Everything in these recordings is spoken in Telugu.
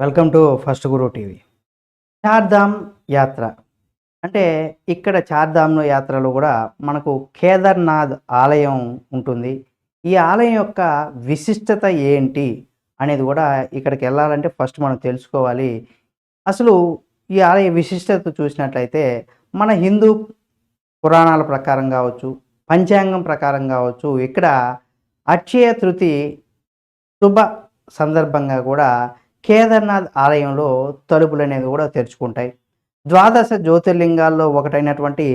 Welcome to first guru TV. Chardham Yatra. అంటే ఇక్కడ చార్ధామ్ యాత్రలో కూడా మనకు కేదార్నాథ్ ఆలయం ఉంటుంది. ఈ ఆలయం యొక్క విశిష్టత ఏంటి అనేది కూడా ఇక్కడికి వెళ్ళాలంటే ఫస్ట్ మనం తెలుసుకోవాలి. అసలు ఈ ఆలయ విశిష్టత చూసినట్లయితే మన హిందూ పురాణాల ప్రకారం కావచ్చు పంచాంగం ప్రకారం కావచ్చు ఇక్కడ అక్షయ తృతి శుభ సందర్భంగా కూడా కేదార్నాథ్ ఆలయంలో తలుపులు అనేది కూడా తెరుచుకుంటాయి. ద్వాదశ జ్యోతిర్లింగాల్లో ఒకటైనటువంటి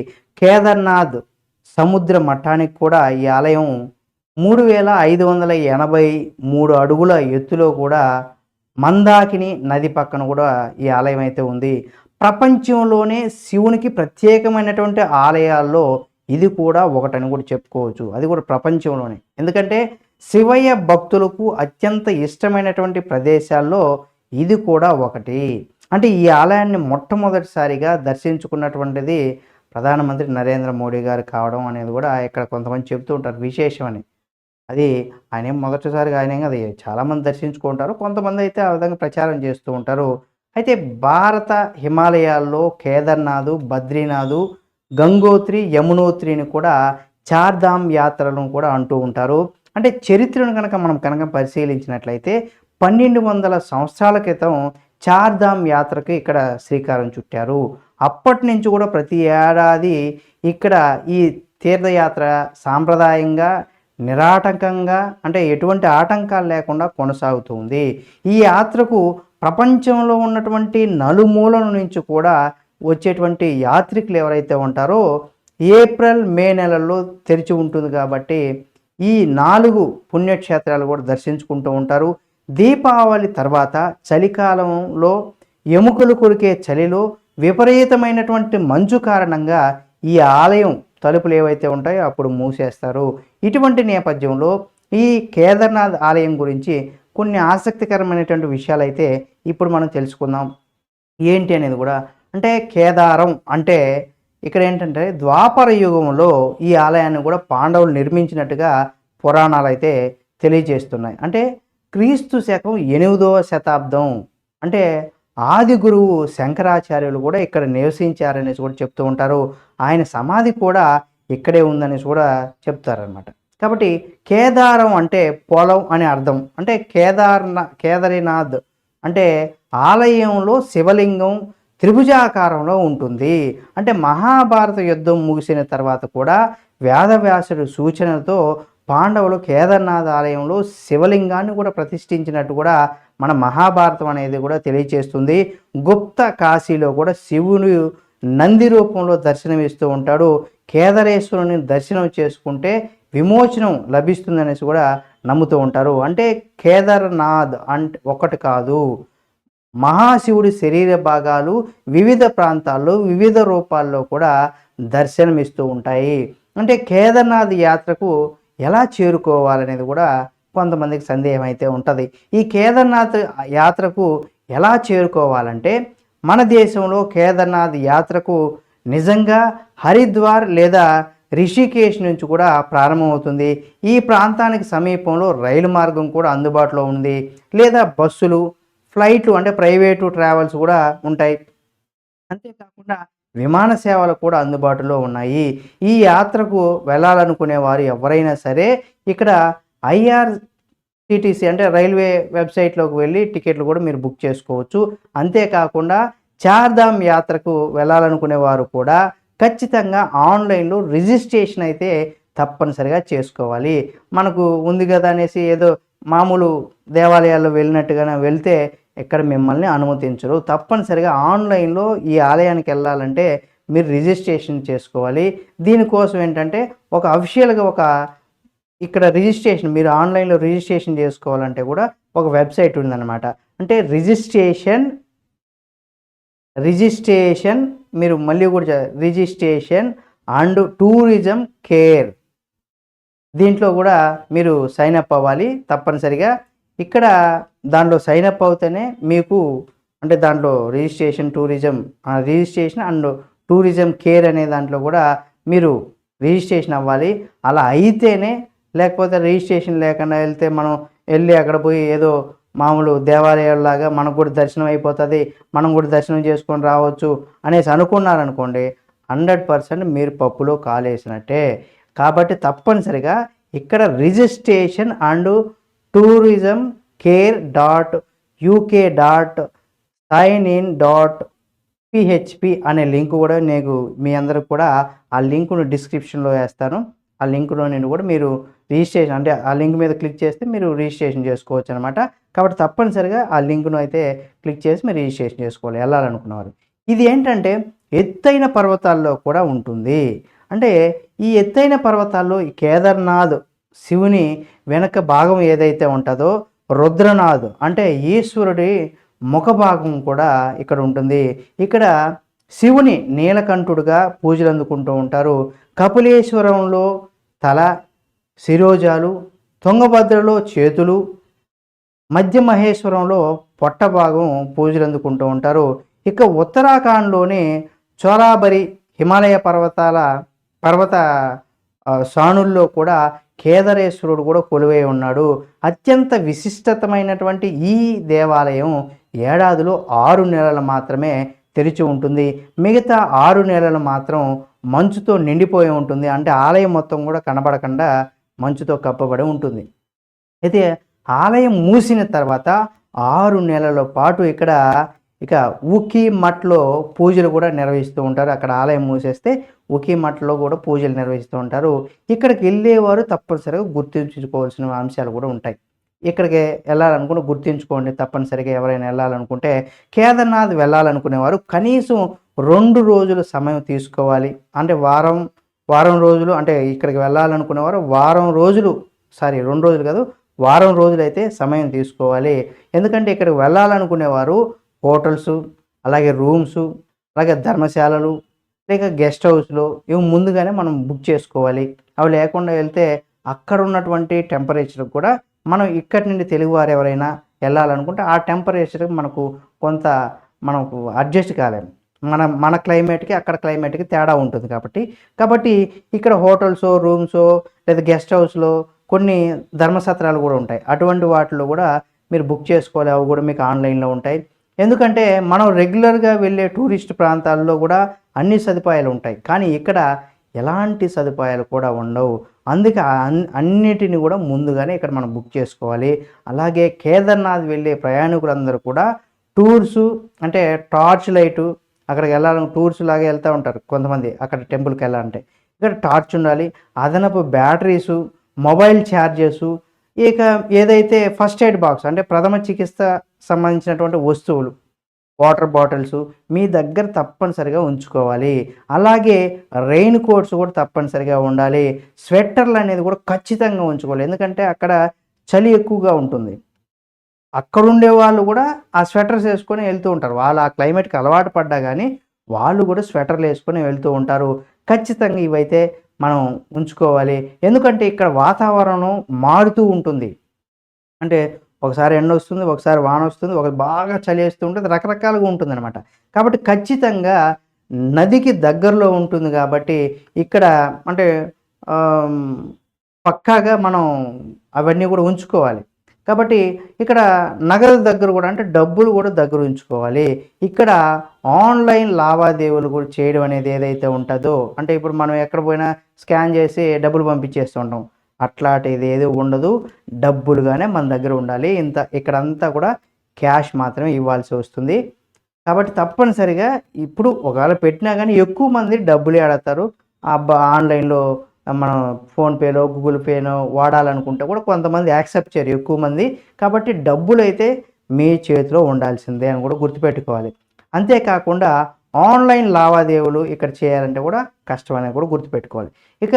కేదార్నాథ్ సముద్ర మఠానికి కూడా ఈ ఆలయం మూడు వేల ఐదు వందల ఎనభై మూడు అడుగుల ఎత్తులో కూడా మందాకిని నది పక్కన కూడా ఈ ఆలయం అయితే ఉంది. ప్రపంచంలోనే శివునికి ప్రత్యేకమైనటువంటి ఆలయాల్లో ఇది కూడా ఒకటని కూడా చెప్పుకోవచ్చు. అది కూడా ప్రపంచంలోనే. ఎందుకంటే శివయ్య భక్తులకు అత్యంత ఇష్టమైనటువంటి ప్రదేశాల్లో ఇది కూడా ఒకటి. అంటే ఈ ఆలయాన్ని మొట్టమొదటిసారిగా దర్శించుకున్నటువంటిది ప్రధానమంత్రి నరేంద్ర మోడీ గారు కావడం అనేది కూడా ఇక్కడ కొంతమంది చెప్తూ ఉంటారు విశేషమని. అది ఆయన మొదటిసారిగా ఆయన అది చాలామంది దర్శించుకుంటారు కొంతమంది అయితే ఆ విధంగా ప్రచారం చేస్తూ ఉంటారు. అయితే భారత హిమాలయాల్లో కేదార్నాథ్ బద్రీనాథ్ గంగోత్రి యమునోత్రిని కూడా చార్ధామ్ యాత్రలను కూడా అంటూ ఉంటారు. అంటే చరిత్రను కనుక మనం కనుక పరిశీలించినట్లయితే పన్నెండు వందల సంవత్సరాల క్రితం చార్ధామ్ యాత్రకు ఇక్కడ శ్రీకారం చుట్టారు. అప్పటి నుంచి కూడా ప్రతి ఏడాది ఇక్కడ ఈ తీర్థయాత్ర సాంప్రదాయంగా నిరాటంకంగా అంటే ఎటువంటి ఆటంకాలు లేకుండా కొనసాగుతుంది ఈ యాత్రకు ప్రపంచంలో ఉన్నటువంటి నలుమూలల నుంచి కూడా వచ్చేటువంటి యాత్రికులు ఎవరైతే ఉంటారో ఏప్రిల్ మే నెలల్లో తెరిచి ఉంటుంది కాబట్టి ఈ నాలుగు పుణ్యక్షేత్రాలు కూడా దర్శించుకుంటూ ఉంటారు. దీపావళి తర్వాత చలికాలంలో ఎముకలు కొరికే చలిలో విపరీతమైనటువంటి మంచు కారణంగా ఈ ఆలయం తలుపులు ఏవైతే ఉంటాయో అప్పుడు మూసేస్తారు. ఇటువంటి నేపథ్యంలో ఈ కేదార్నాథ్ ఆలయం గురించి కొన్ని ఆసక్తికరమైనటువంటి విషయాలు అయితే ఇప్పుడు మనం తెలుసుకుందాం. ఏంటి అనేది కూడా అంటే కేదారం అంటే ఇక్కడ ఏంటంటే ద్వాపర యుగంలో ఈ ఆలయాన్ని కూడా పాండవులు నిర్మించినట్టుగా పురాణాలు అయితే తెలియజేస్తున్నాయి. అంటే క్రీస్తు శకం ఎనిమిదవ శతాబ్దం. అంటే ఆది గురువు శంకరాచార్యులు కూడా ఇక్కడ నివసించారనేసి కూడా చెప్తూ ఉంటారు. ఆయన సమాధి కూడా ఇక్కడే ఉందనేసి కూడా చెప్తారనమాట కాబట్టి కేదారం అంటే పొలం అని అర్థం. అంటే కేదార్నా కేదారినాథ్ అంటే ఆలయంలో శివలింగం త్రిభుజాకారంలో ఉంటుంది. అంటే మహాభారత యుద్ధం ముగిసిన తర్వాత కూడా వేదవ్యాసుడు సూచనతో పాండవులు కేదార్నాథ్ ఆలయంలో శివలింగాన్ని కూడా ప్రతిష్ఠించినట్టు కూడా మన మహాభారతం అనేది కూడా తెలియచేస్తుంది. గుప్త కాశీలో కూడా శివుని నంది రూపంలో దర్శనమిస్తూ ఉంటాడు. కేదారేశ్వరుని దర్శనం చేసుకుంటే విమోచనం లభిస్తుందనేసి కూడా నమ్ముతూ ఉంటారు. అంటే కేదార్నాథ్ అంటే ఒకటి కాదు. మహాశివుడి శరీర భాగాలు వివిధ ప్రాంతాల్లో వివిధ రూపాల్లో కూడా దర్శనమిస్తూ ఉంటాయి. అంటే కేదార్నాథ్ యాత్రకు ఎలా చేరుకోవాలనేది కూడా కొంతమందికి సందేహం అయితే ఉంటుంది. ఈ కేదార్నాథ్ యాత్రకు ఎలా చేరుకోవాలంటే మన దేశంలో కేదార్నాథ్ యాత్రకు నిజంగా హరిద్వార్ లేదా రిషికేశ్ నుంచి కూడా ప్రారంభమవుతుంది. ఈ ప్రాంతానికి సమీపంలో రైలు మార్గం కూడా అందుబాటులో ఉంది. లేదా బస్సులు ఫ్లైట్లు అంటే ప్రైవేటు ట్రావెల్స్ కూడా ఉంటాయి. అంతేకాకుండా విమాన సేవలు కూడా అందుబాటులో ఉన్నాయి. ఈ యాత్రకు వెళ్ళాలనుకునే వారు ఎవరైనా సరే ఇక్కడ ఐఆర్సిటిసి అంటే రైల్వే వెబ్సైట్లోకి వెళ్ళి టికెట్లు కూడా మీరు బుక్ చేసుకోవచ్చు. అంతేకాకుండా చార్ధామ్ యాత్రకు వెళ్ళాలనుకునే వారు కూడా ఖచ్చితంగా ఆన్లైన్లో రిజిస్ట్రేషన్ అయితే తప్పనిసరిగా చేసుకోవాలి. మనకు ఉంది కదా అనేసి ఏదో మామూలు దేవాలయాల్లో వెళ్ళినట్టుగానే వెళ్తే ఎక్కడ మిమ్మల్ని అనుమతించరు. తప్పనిసరిగా ఆన్లైన్లో ఈ ఆలయానికి వెళ్ళాలంటే మీరు రిజిస్ట్రేషన్ చేసుకోవాలి. దీనికోసం ఏంటంటే ఒక అఫిషియల్గా ఒక ఇక్కడ రిజిస్ట్రేషన్ మీరు ఆన్లైన్లో రిజిస్ట్రేషన్ చేసుకోవాలంటే కూడా ఒక వెబ్సైట్ ఉందన్నమాట. అంటే రిజిస్ట్రేషన్ రిజిస్ట్రేషన్ మీరు మళ్ళీ కూడా రిజిస్ట్రేషన్ అండ్ టూరిజం కేర్. దీంట్లో కూడా మీరు సైన్ అప్ అవ్వాలి తప్పనిసరిగా. ఇక్కడ దాంట్లో సైన్ అప్ అవుతేనే మీకు అంటే దాంట్లో registration tourism registration and tourism care అనే దాంట్లో కూడా మీరు రిజిస్ట్రేషన్ అవ్వాలి. అలా అయితేనే లేకపోతే రిజిస్ట్రేషన్ లేకుండా వెళ్తే మనం వెళ్ళి అక్కడ పోయి ఏదో మామూలు దేవాలయాల్లాగా మనకు కూడా దర్శనం అయిపోతుంది మనం కూడా దర్శనం చేసుకొని రావచ్చు అనేసి అనుకున్నారనుకోండి హండ్రెడ్ పర్సెంట్ మీరు పప్పులో కాలేసినట్టే. కాబట్టి తప్పనిసరిగా ఇక్కడ registration and tourism care dot UK dot sign in dot PHP అనే లింక్ కూడా నేను మీ అందరికి కూడా ఆ లింక్ను డిస్క్రిప్షన్లో వేస్తాను. ఆ లింక్లో నేను కూడా మీరు రిజిస్ట్రేషన్ అంటే ఆ లింక్ మీద క్లిక్ చేస్తే మీరు రిజిస్ట్రేషన్ చేసుకోవచ్చు అనమాట కాబట్టి తప్పనిసరిగా ఆ లింక్ను అయితే క్లిక్ చేసి మీరు రిజిస్ట్రేషన్ చేసుకోవాలి వెళ్ళాలనుకున్నవారు. ఇది ఏంటంటే ఎత్తైన పర్వతాల్లో కూడా ఉంటుంది. అంటే ఈ ఎత్తైన పర్వతాల్లో ఈ కేదార్నాథ్ శివుని వెనక భాగం ఏదైతే ఉంటుందో రుద్రనాథ్ అంటే ఈశ్వరుడి ముఖభాగం కూడా ఇక్కడ ఉంటుంది. ఇక్కడ శివుని నీలకంఠుడుగా పూజలు అందుకుంటూ ఉంటారు. కపిలేశ్వరంలో తల శిరోజాలు తుంగభద్రలో చేతులు మధ్య మహేశ్వరంలో పొట్ట భాగం పూజలు అందుకుంటూ ఉంటారు. ఇక ఉత్తరాఖండ్లోని చోరాబరి హిమాలయ పర్వతాల పర్వత ఆ, సానుల్లో కూడా కేదారేశ్వరుడు కూడా కొలువై ఉన్నాడు. అత్యంత విశిష్టతమైనటువంటి ఈ దేవాలయం ఏడాదిలో ఆరు నెలలు మాత్రమే తెరిచి ఉంటుంది. మిగతా ఆరు నెలలు మాత్రం మంచుతో నిండిపోయి ఉంటుంది. అంటే ఆలయం మొత్తం కూడా కనబడకుండా మంచుతో కప్పబడి ఉంటుంది. అయితే ఆలయం మూసిన తర్వాత ఆరు నెలల పాటు ఇక్కడ ఇక ఉకి మట్లో పూజలు కూడా నిర్వహిస్తూ ఉంటారు. అక్కడ ఆలయం మూసేస్తే ఉకి మట్లో కూడా పూజలు నిర్వహిస్తూ ఉంటారు. ఇక్కడికి వెళ్ళేవారు తప్పనిసరిగా గుర్తించుకోవాల్సిన అంశాలు కూడా ఉంటాయి. ఇక్కడికి వెళ్ళాలనుకుని గుర్తించుకోండి. తప్పనిసరిగా ఎవరైనా వెళ్ళాలనుకుంటే కేదార్నాథ్ వెళ్ళాలనుకునేవారు కనీసం రెండు రోజులు సమయం తీసుకోవాలి. అంటే వారం వారం రోజులు అంటే ఇక్కడికి వెళ్ళాలనుకునేవారు వారం రోజులు సారీ రెండు రోజులు కాదు వారం రోజులు అయితే సమయం తీసుకోవాలి. ఎందుకంటే ఇక్కడికి వెళ్ళాలనుకునేవారు హోటల్స్ అలాగే రూమ్స్ అలాగే ధర్మశాలలు లేక గెస్ట్ హౌస్లో ఇవి ముందుగానే మనం బుక్ చేసుకోవాలి. అవి లేకుండా వెళ్తే అక్కడ ఉన్నటువంటి టెంపరేచర్ కూడా మనం ఇక్కడి నుండి తెలుగువారు ఎవరైనా వెళ్ళాలనుకుంటే ఆ టెంపరేచర్కి మనకు కొంత మనకు అడ్జస్ట్ కాలేము మన మన క్లైమేట్కి అక్కడ క్లైమేట్కి తేడా ఉంటుంది కాబట్టి. కాబట్టి ఇక్కడ హోటల్స్ రూమ్స్ లేదా గెస్ట్ హౌస్లో కొన్ని ధర్మసత్రాలు కూడా ఉంటాయి. అటువంటి వాటిలో కూడా మీరు బుక్ చేసుకోవాలి. అవి కూడా మీకు ఆన్లైన్లో ఉంటాయి. ఎందుకంటే మనం రెగ్యులర్గా వెళ్ళే టూరిస్ట్ ప్రాంతాల్లో కూడా అన్ని సదుపాయాలు ఉంటాయి. కానీ ఇక్కడ ఎలాంటి సదుపాయాలు కూడా ఉండవు. అందుకే అన్- అన్నిటిని కూడా ముందుగానే ఇక్కడ మనం బుక్ చేసుకోవాలి. అలాగే కేదార్నాథ్ వెళ్ళే ప్రయాణికులందరూ కూడా టూర్స్ అంటే టార్చ్ లైటు అక్కడికి వెళ్ళాలని టూర్స్ లాగా వెళ్తూ ఉంటారు కొంతమంది అక్కడ టెంపుల్కి వెళ్ళాలంటే. ఇక్కడ టార్చ్ ఉండాలి. అదనపు బ్యాటరీసు మొబైల్ ఛార్జెస్ ఇక ఏదైతే ఫస్ట్ ఎయిడ్ బాక్స్ అంటే ప్రథమ చికిత్స సంబంధించినటువంటి వస్తువులు వాటర్ బాటిల్స్ మీ దగ్గర తప్పనిసరిగా ఉంచుకోవాలి. అలాగే రెయిన్ కోట్స్ కూడా తప్పనిసరిగా ఉండాలి. స్వెట్టర్లు అనేది కూడా ఖచ్చితంగా ఉంచుకోవాలి. ఎందుకంటే అక్కడ చలి ఎక్కువగా ఉంటుంది. అక్కడ ఉండే వాళ్ళు కూడా ఆ స్వెటర్స్ వేసుకొని వెళ్తూ ఉంటారు. వాళ్ళు ఆ క్లైమేట్కి అలవాటు పడ్డా కానీ వాళ్ళు కూడా స్వెటర్లు వేసుకొని వెళ్తూ ఉంటారు. ఖచ్చితంగా ఇవైతే మనం ఉంచుకోవాలి. ఎందుకంటే ఇక్కడ వాతావరణం మారుతూ ఉంటుంది. అంటే ఒకసారి ఎండ వస్తుంది ఒకసారి వాన వస్తుంది ఒక బాగా చలి వేస్తూ ఉంటుంది రకరకాలుగా ఉంటుంది అనమాట కాబట్టి ఖచ్చితంగా నదికి దగ్గరలో ఉంటుంది కాబట్టి ఇక్కడ అంటే పక్కాగా మనం అవన్నీ కూడా ఉంచుకోవాలి. కాబట్టి ఇక్కడ నగదు దగ్గర కూడా అంటే డబ్బులు కూడా దగ్గర ఉంచుకోవాలి. ఇక్కడ ఆన్లైన్ లావాదేవీలు కూడా చేయడం అనేది ఏదైతే ఉంటుందో అంటే ఇప్పుడు మనం ఎక్కడ పోయినా స్కాన్ చేసి డబ్బులు పంపించేస్తుంటాం అట్లాంటిది ఏది ఉండదు. డబ్బులుగానే మన దగ్గర ఉండాలి. ఇంత ఇక్కడంతా కూడా క్యాష్ మాత్రమే ఇవ్వాల్సి వస్తుంది. కాబట్టి తప్పనిసరిగా ఇప్పుడు ఒకవేళ పెట్టినా కానీ ఎక్కువ మంది డబ్బులే ఆడతారు. అబ్బా ఆన్లైన్లో మనం ఫోన్పేలో గూగుల్ పేనో వాడాలనుకుంటే కూడా కొంతమంది యాక్సెప్ట్ చేయరు. ఎక్కువ మంది కాబట్టి డబ్బులు అయితే మీ చేతిలో ఉండాల్సిందే అని కూడా గుర్తుపెట్టుకోవాలి. అంతేకాకుండా ఆన్లైన్ లావాదేవీలు ఇక్కడ చేయాలంటే కూడా కష్టం అనేది కూడా గుర్తుపెట్టుకోవాలి. ఇక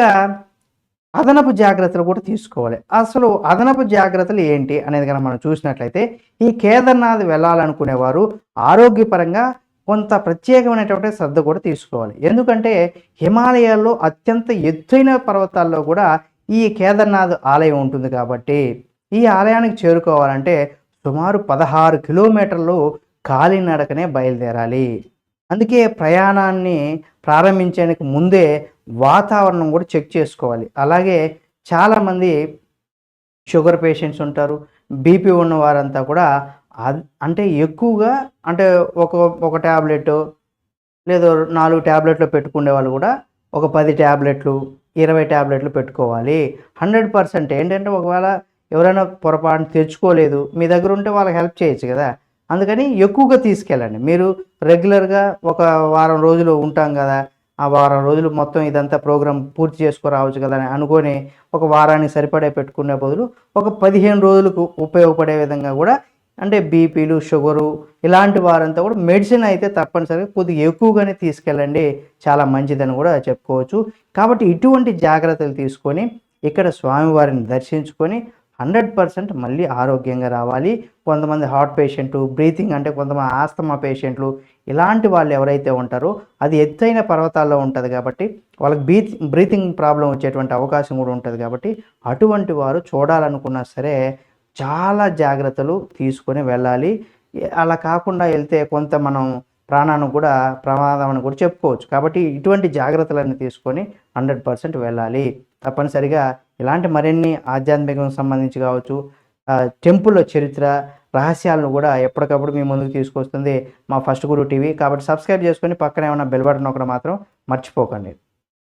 అదనపు జాగ్రత్తలు కూడా తీసుకోవాలి. అసలు అదనపు జాగ్రత్తలు ఏంటి అనేది కనుక మనం చూసినట్లయితే ఈ కేదార్నాథ్ వెళ్ళాలనుకునేవారు ఆరోగ్యపరంగా కొంత ప్రత్యేకమైనటువంటి శ్రద్ధ కూడా తీసుకోవాలి. ఎందుకంటే హిమాలయాల్లో అత్యంత ఎత్తైన పర్వతాల్లో కూడా ఈ కేదార్నాథ్ ఆలయం ఉంటుంది కాబట్టి ఈ ఆలయానికి చేరుకోవాలంటే సుమారు పదహారు కిలోమీటర్లు కాలినడకనే బయలుదేరాలి. అందుకే ప్రయాణాన్ని ప్రారంభించడానికి ముందే వాతావరణం కూడా చెక్ చేసుకోవాలి. అలాగే చాలామంది షుగర్ పేషెంట్స్ ఉంటారు బీపీ ఉన్న వారంతా కూడా అంటే ఎక్కువగా అంటే ఒక ఒక ట్యాబ్లెట్ లేదా నాలుగు ట్యాబ్లెట్లు పెట్టుకునే వాళ్ళు కూడా ఒక పది ట్యాబ్లెట్లు ఇరవై ట్యాబ్లెట్లు పెట్టుకోవాలి. హండ్రెడ్ పర్సెంట్ ఏంటంటే ఒకవేళ ఎవరైనా పొరపాటు తెచ్చుకోలేదు మీ దగ్గర ఉంటే వాళ్ళకి హెల్ప్ చేయొచ్చు కదా. అందుకని ఎక్కువగా తీసుకెళ్ళండి. మీరు రెగ్యులర్గా ఒక వారం రోజులు ఉంటాం కదా ఆ వారం రోజులు మొత్తం ఇదంతా ప్రోగ్రామ్ పూర్తి చేసుకురావచ్చు కదా అని అనుకొని ఒక వారానికి సరిపడే పెట్టుకునే బదులు ఒక పదిహేను రోజులకు ఉపయోగపడే విధంగా కూడా అంటే బీపీలు షుగరు ఇలాంటి వారంతా కూడా మెడిసిన్ అయితే తప్పనిసరిగా కొద్దిగా ఎక్కువగానే తీసుకెళ్ళండి. చాలా మంచిదని కూడా చెప్పుకోవచ్చు. కాబట్టి ఇటువంటి జాగ్రత్తలు తీసుకొని ఇక్కడ స్వామివారిని దర్శించుకొని హండ్రెడ్ పర్సెంట్ మళ్ళీ ఆరోగ్యంగా రావాలి. కొంతమంది హార్ట్ పేషెంట్లు బ్రీతింగ్ అంటే కొంతమంది ఆస్తమా పేషెంట్లు ఇలాంటి వాళ్ళు ఎవరైతే ఉంటారో అది ఎత్తైన పర్వతాల్లో ఉంటుంది కాబట్టి వాళ్ళకి బ్రీత్ బ్రీతింగ్ ప్రాబ్లం వచ్చేటువంటి అవకాశం కూడా ఉంటుంది కాబట్టి అటువంటి వారు చూడాలనుకున్నా సరే చాలా జాగ్రత్తలు తీసుకొని వెళ్ళాలి. అలా కాకుండా వెళ్తే కొంత మనం ప్రాణాన్ని కూడా ప్రమాదం అని కూడా చెప్పుకోవచ్చు. కాబట్టి ఇటువంటి జాగ్రత్తలన్నీ తీసుకొని హండ్రెడ్ పర్సెంట్ వెళ్ళాలి. తప్పనిసరిగా ఇలాంటి మరిన్ని ఆధ్యాత్మికం సంబంధించి కావచ్చు టెంపుల్ చరిత్ర రహస్యాలను కూడా ఎప్పటికప్పుడు మీ ముందుకు తీసుకొస్తుంది మా ఫస్ట్ గురు టీవీ. కాబట్టి సబ్స్క్రైబ్ చేసుకొని పక్కన ఏమైనా బెల్ బటన్ ఒకటి మాత్రం మర్చిపోకండి.